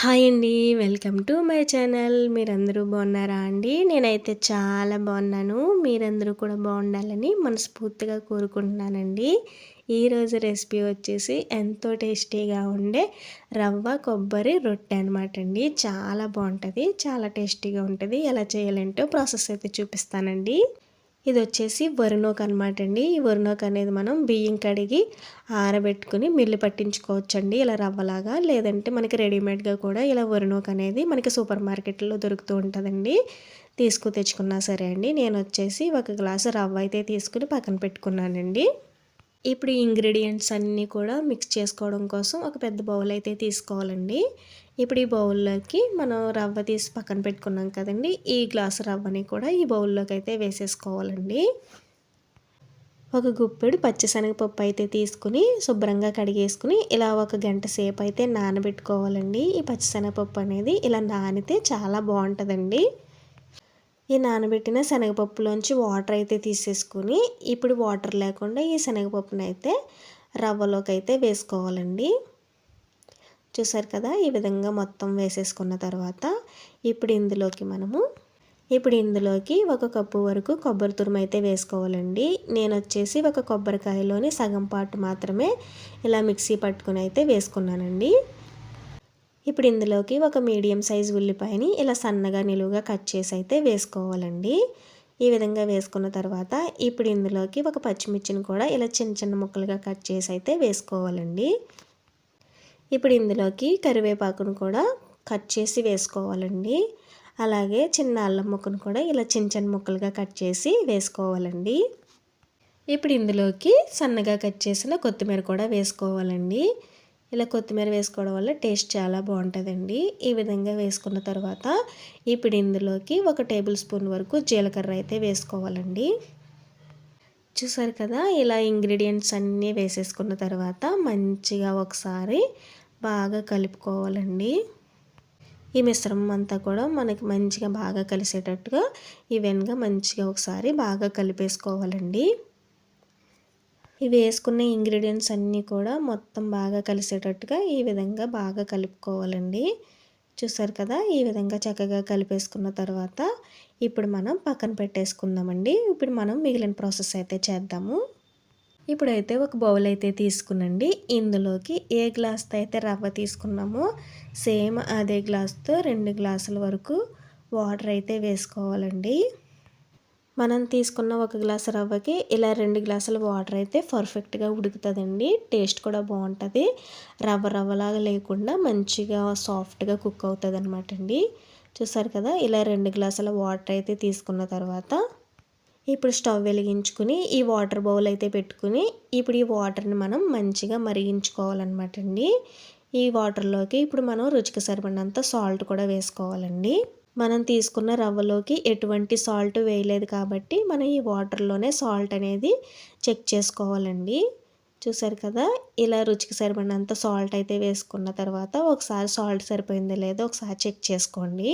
Hi అండి welcome to my channel. మీరందరూ బాగున్నారా అండి? నేనైతే చాలా బాగున్నాను. మీరందరూ కూడా బాగుండాలని మనస్ఫూర్తిగా కోరుకుంటున్నానండి. ఈరోజు రెసిపీ వచ్చేసి ఎంతో టేస్టీగా ఉండే రవ్వ కొబ్బరి రొట్టె అనమాట అండి. చాలా బాగుంటుంది చాలా టేస్టీగా ఉంటుంది. ఎలా చేయాలంటో ప్రాసెస్ అయితే చూపిస్తానండి. ఇది వచ్చేసి వరినోక్ అనమాట అండి ఈ వరినోక్ అనేది మనం బియ్యం కడిగి ఆరబెట్టుకుని మిల్లు పట్టించుకోవచ్చండి. ఇలా రవ్వలాగా లేదంటే మనకి రెడీమేడ్గా కూడా ఇలా వరినోక్ అనేది మనకి సూపర్ మార్కెట్లో దొరుకుతూ ఉంటుందండి. తీసుకు తెచ్చుకున్నా సరే అండి. నేను వచ్చేసి ఒక గ్లాసు రవ్వ అయితే తీసుకుని పక్కన పెట్టుకున్నానండి. ఇప్పుడు ఈ ఇంగ్రీడియంట్స్ అన్నీ కూడా మిక్స్ చేసుకోవడం కోసం ఒక పెద్ద బౌల్ అయితే తీసుకోవాలండి. ఇప్పుడు ఈ బౌల్లోకి మనం రవ్వ తీసి పక్కన పెట్టుకున్నాం కదండి ఈ గ్లాసు రవ్వని కూడా ఈ బౌల్లోకి అయితే వేసేసుకోవాలండి. ఒక గుప్పెడు పచ్చిశనగపప్పు అయితే తీసుకుని శుభ్రంగా కడిగేసుకుని ఇలా ఒక గంట సేపు అయితే నానబెట్టుకోవాలండి. ఈ పచ్చిశనగపప్పు అనేది ఇలా నానితే చాలా బాగుంటుందండి. ఈ నానబెట్టిన శనగపప్పులోంచి వాటర్ అయితే తీసేసుకుని ఇప్పుడు వాటర్ లేకుండా ఈ శనగపప్పుని అయితే రవ్వలోకి అయితే వేసుకోవాలండి. చూసారు కదా ఈ విధంగా మొత్తం వేసేసుకున్న తర్వాత ఇప్పుడు ఇందులోకి మనము ఇప్పుడు ఇందులోకి ఒక కప్పు వరకు కొబ్బరి తురుము అయితే వేసుకోవాలండి. నేను వచ్చేసి ఒక కొబ్బరికాయలోని సగం పాటు మాత్రమే ఇలా మిక్సీ పట్టుకుని అయితే వేసుకున్నానండి. ఇప్పుడు ఇందులోకి ఒక మీడియం సైజ్ ఉల్లిపాయని ఇలా సన్నగా నిలువుగా కట్ చేసి అయితే వేసుకోవాలండి. ఈ విధంగా వేసుకున్న తర్వాత ఇప్పుడు ఇందులోకి ఒక పచ్చిమిర్చిని కూడా ఇలా చిన్న చిన్న ముక్కలుగా కట్ చేసి అయితే వేసుకోవాలండి. ఇప్పుడు ఇందులోకి కరివేపాకును కూడా కట్ చేసి వేసుకోవాలండి. అలాగే చిన్న అల్లం ముక్కను కూడా ఇలా చిన్న చిన్న ముక్కలుగా కట్ చేసి వేసుకోవాలండి. ఇప్పుడు ఇందులోకి సన్నగా కట్ చేసిన కొత్తిమీర కూడా వేసుకోవాలండి. ఇలా కొత్తిమీర వేసుకోవడం వల్ల టేస్ట్ చాలా బాగుంటుందండి. ఈ విధంగా వేసుకున్న తర్వాత ఇప్పుడు ఇందులోకి ఒక టేబుల్ స్పూన్ వరకు జీలకర్ర అయితే వేసుకోవాలండి. చూసారు కదా ఇలా ఇంగ్రీడియంట్స్ అన్నీ వేసేసుకున్న తర్వాత మంచిగా ఒకసారి బాగా కలుపుకోవాలండి. ఈ మిశ్రమం అంతా కూడా మనకి మంచిగా బాగా కలిసేటట్టుగా ఈవెన్గా మంచిగా ఒకసారి బాగా కలిపేసుకోవాలండి. ఇవి వేసుకున్న ఇంగ్రీడియంట్స్ అన్నీ కూడా మొత్తం బాగా కలిసేటట్టుగా ఈ విధంగా బాగా కలుపుకోవాలండి. చూసారు కదా? ఈ విధంగా చక్కగా కలిపేసుకున్న తర్వాత ఇప్పుడు మనం పక్కన పెట్టేసుకుందామండి. ఇప్పుడు మనం మిగిలిన ప్రాసెస్ అయితే చేద్దాము. ఇప్పుడైతే ఒక బౌల్ అయితే తీసుకునండి. ఇందులోకి ఏ గ్లాస్తో అయితే రవ్వ తీసుకున్నామో సేమ్ అదే గ్లాస్తో రెండు గ్లాసుల వరకు వాటర్ అయితే వేసుకోవాలండి. మనం తీసుకున్న ఒక గ్లాసు రవ్వకి ఇలా రెండు గ్లాసుల వాటర్ అయితే పర్ఫెక్ట్గా ఉడుకుతుందండి. టేస్ట్ కూడా బాగుంటుంది. రవ్వ రవ్వలాగా లేకుండా మంచిగా సాఫ్ట్గా కుక్ అవుతుంది అనమాట అండి. చూసారు కదా ఇలా రెండు గ్లాసుల వాటర్ అయితే తీసుకున్న తర్వాత ఇప్పుడు స్టవ్ వెలిగించుకుని ఈ వాటర్ బౌల్ అయితే పెట్టుకుని ఇప్పుడు ఈ వాటర్ని మనం మంచిగా మరిగించుకోవాలన్నమాట అండి. ఈ వాటర్లోకి ఇప్పుడు మనం రుచికి సరిపడినంత సాల్ట్ కూడా వేసుకోవాలండి. మనం తీసుకున్న రవ్వలోకి ఎటువంటి సాల్ట్ వేయలేదు కాబట్టి మనం ఈ వాటర్లోనే సాల్ట్ అనేది చెక్ చేసుకోవాలండి. చూసారు కదా? ఇలా రుచికి సరిపడినంత సాల్ట్ అయితే వేసుకున్న తర్వాత ఒకసారి సాల్ట్ సరిపోయిందో లేదో ఒకసారి చెక్ చేసుకోండి.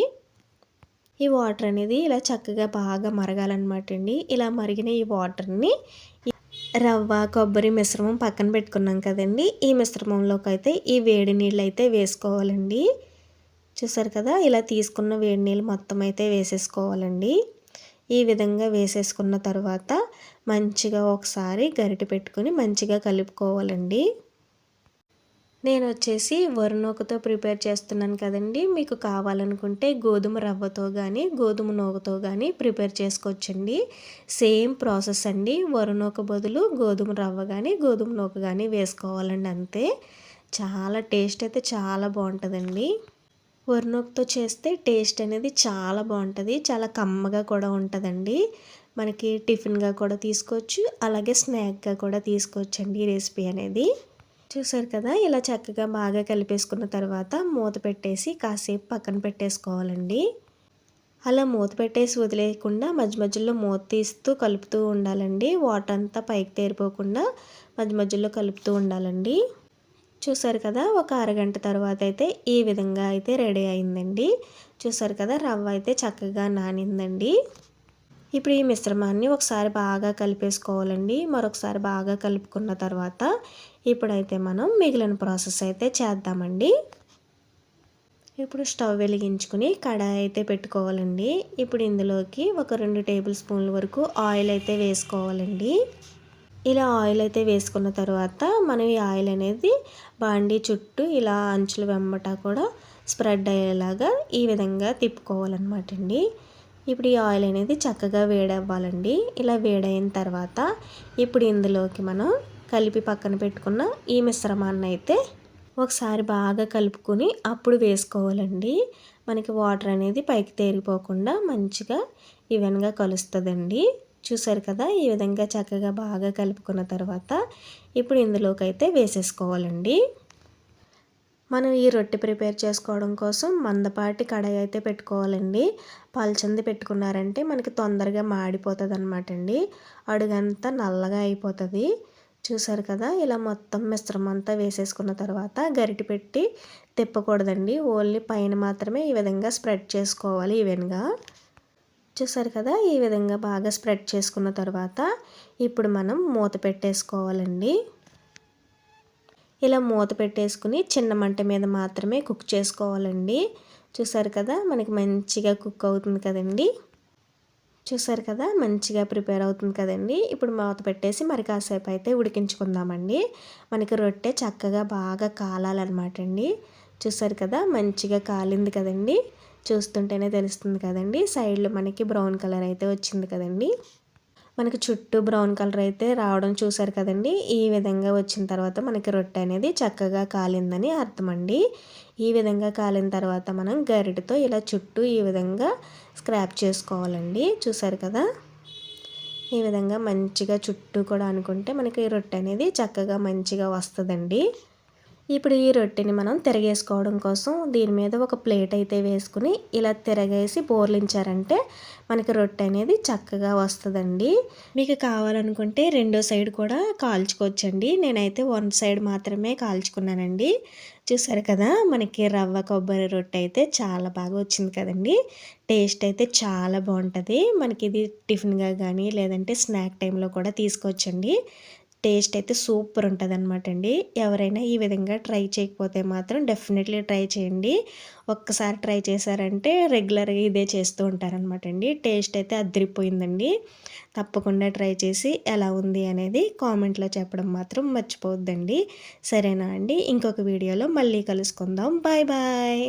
ఈ వాటర్ అనేది ఇలా చక్కగా బాగా మరగాలన్నమాట అండి. ఇలా మరిగిన ఈ వాటర్ని రవ్వ కొబ్బరి మిశ్రమం పక్కన పెట్టుకున్నాం కదండి. ఈ మిశ్రమంలోకి అయితే ఈ వేడి నీళ్ళు అయితే వేసుకోవాలండి. చూసారు కదా ఇలా తీసుకున్న వేడి నీళ్ళు మొత్తం అయితే వేసేసుకోవాలండి. ఈ విధంగా వేసేసుకున్న తర్వాత మంచిగా ఒకసారి గరిటె పెట్టుకుని మంచిగా కలుపుకోవాలండి. నేను వచ్చేసి వరునూకతో ప్రిపేర్ చేస్తున్నాను కదండి మీకు కావాలనుకుంటే గోధుమ రవ్వతో కానీ గోధుమ నూకతో కానీ ప్రిపేర్ చేసుకోవచ్చండి. సేమ్ ప్రాసెస్ అండి వరునూక బదులు గోధుమ రవ్వ కానీ గోధుమ నూక కానీ వేసుకోవాలండి అంతే. చాలా టేస్ట్ అయితే చాలా బాగుంటుందండి. వరినూకతో చేస్తే టేస్ట్ అనేది చాలా బాగుంటుంది. చాలా కమ్మగా కూడా ఉంటుందండి. మనకి టిఫిన్గా కూడా తీసుకోవచ్చు. అలాగే స్నాక్గా కూడా తీసుకోవచ్చండి ఈ రెసిపీ అనేది. చూసారు కదా ఇలా చక్కగా బాగా కలిపేసుకున్న తర్వాత మూత పెట్టేసి కాసేపు పక్కన పెట్టేసుకోవాలండి. అలా మూత పెట్టేసి వదిలేయకుండా మధ్య మధ్యలో మూత తీస్తూ కలుపుతూ ఉండాలండి. వాటర్ అంతా పైకి తేరిపోకుండా మధ్య మధ్యలో కలుపుతూ ఉండాలండి. చూసారు కదా ఒక అరగంట తర్వాత అయితే ఈ విధంగా అయితే రెడీ అయిందండి. చూసారు కదా రవ్వ అయితే చక్కగా నానిందండి. ఇప్పుడు ఈ మిశ్రమాన్ని ఒకసారి బాగా కలిపేసుకోవాలండి. మరొకసారి బాగా కలుపుకున్న తర్వాత ఇప్పుడైతే మనం మిగిలిన ప్రాసెస్ అయితే చేద్దామండి. ఇప్పుడు స్టవ్ వెలిగించుకుని కడాయి అయితే పెట్టుకోవాలండి. ఇప్పుడు ఇందులోకి ఒక రెండు టేబుల్ స్పూన్ల వరకు ఆయిల్ అయితే వేసుకోవాలండి. ఇలా ఆయిల్ అయితే వేసుకున్న తర్వాత మనం ఈ ఆయిల్ అనేది బాండీ చుట్టూ ఇలా అంచులు వెంబట కూడా స్ప్రెడ్ అయ్యేలాగా ఈ విధంగా తిప్పుకోవాలన్నమాట అండి. ఇప్పుడు ఈ ఆయిల్ అనేది చక్కగా వేడవ్వాలండి. ఇలా వేడైన తర్వాత ఇప్పుడు ఇందులోకి మనం కలిపి పక్కన పెట్టుకున్న ఈ మిశ్రమాన్ని అయితే ఒకసారి బాగా కలుపుకొని అప్పుడు వేసుకోవాలండి. మనకి వాటర్ అనేది పైకి తేరిపోకుండా మంచిగా ఈవెన్గా కలుస్తుందండి. చూసారు కదా ఈ విధంగా చక్కగా బాగా కలుపుకున్న తర్వాత ఇప్పుడు ఇందులోకి అయితే వేసేసుకోవాలండి. మనం ఈ రొట్టె ప్రిపేర్ చేసుకోవడం కోసం మందపాటి కడాయి అయితే పెట్టుకోవాలండి. పల్చంది పెట్టుకున్నారంటే మనకి తొందరగా మాడిపోతుంది అనమాట అండి. అడుగంతా నల్లగా అయిపోతుంది. చూసారు కదా ఇలా మొత్తం మిశ్రమం అంతా వేసేసుకున్న తర్వాత గరిటె పెట్టి తిప్పకూడదండి. ఓన్లీ పైన మాత్రమే ఈ విధంగా స్ప్రెడ్ చేసుకోవాలి ఈవెన్గా. చూసారు కదా ఈ విధంగా బాగా స్ప్రెడ్ చేసుకున్న తర్వాత ఇప్పుడు మనం మూత పెట్టేసుకోవాలండి. ఇలా మూత పెట్టేసుకుని చిన్న మంట మీద మాత్రమే కుక్ చేసుకోవాలండి. చూసారు కదా మనకి మంచిగా కుక్ అవుతుంది కదండి. చూసారు కదా మంచిగా ప్రిపేర్ అవుతుంది కదండి. ఇప్పుడు మూత పెట్టేసి మరి కాసేపు అయితే ఉడికించుకుందామండి. మనకి రొట్టె చక్కగా బాగా కాలాలన్నమాట అండి చూసారు కదా మంచిగా కాలింది కదండి. చూస్తుంటేనే తెలుస్తుంది కదండి. సైడ్లో మనకి బ్రౌన్ కలర్ అయితే వచ్చింది కదండి. మనకి చుట్టూ బ్రౌన్ కలర్ అయితే రావడం చూసారు కదండి. ఈ విధంగా వచ్చిన తర్వాత మనకి రొట్టె అనేది చక్కగా కాలిందని అర్థం అండి. ఈ విధంగా కాలిన తర్వాత మనం గరిటతో ఇలా చుట్టూ ఈ విధంగా స్క్రాప్ చేసుకోవాలండి. చూసారు కదా? ఈ విధంగా మంచిగా చుట్టూ కూడా అనుకుంటే మనకి రొట్టె అనేది చక్కగా మంచిగా వస్తుందండి. ఇప్పుడు ఈ రొట్టెని మనం తిరగేసుకోవడం కోసం దీని మీద ఒక ప్లేట్ అయితే వేసుకుని ఇలా తిరగేసి బోర్లించారంటే మనకి రొట్టె అనేది చక్కగా వస్తుందండి. మీకు కావాలనుకుంటే రెండో సైడ్ కూడా కాల్చుకోవచ్చండి. నేనైతే వన్ సైడ్ మాత్రమే కాల్చుకున్నానండి. చూసారు కదా మనకి రవ్వ కొబ్బరి రొట్టె అయితే చాలా బాగా వచ్చింది కదండి. టేస్ట్ అయితే చాలా బాగుంటుంది. మనకి ఇది టిఫిన్గా కానీ లేదంటే స్నాక్ టైంలో కూడా తీసుకోవచ్చండి. టేస్ట్ అయితే సూపర్ ఉంటుంది అనమాట అండి ఎవరైనా ఈ విధంగా ట్రై చేయకపోతే మాత్రం డెఫినెట్లీ ట్రై చేయండి. ఒక్కసారి ట్రై చేశారంటే రెగ్యులర్గా ఇదే చేస్తూ ఉంటారనమాట అండి టేస్ట్ అయితే అదిరిపోయిందండి. తప్పకుండా ట్రై చేసి ఎలా ఉంది అనేది కామెంట్లో చెప్పడం మాత్రం మర్చిపోవద్దండి. సరేనా అండి? ఇంకొక వీడియోలో మళ్ళీ కలుసుకుందాం. Bye bye!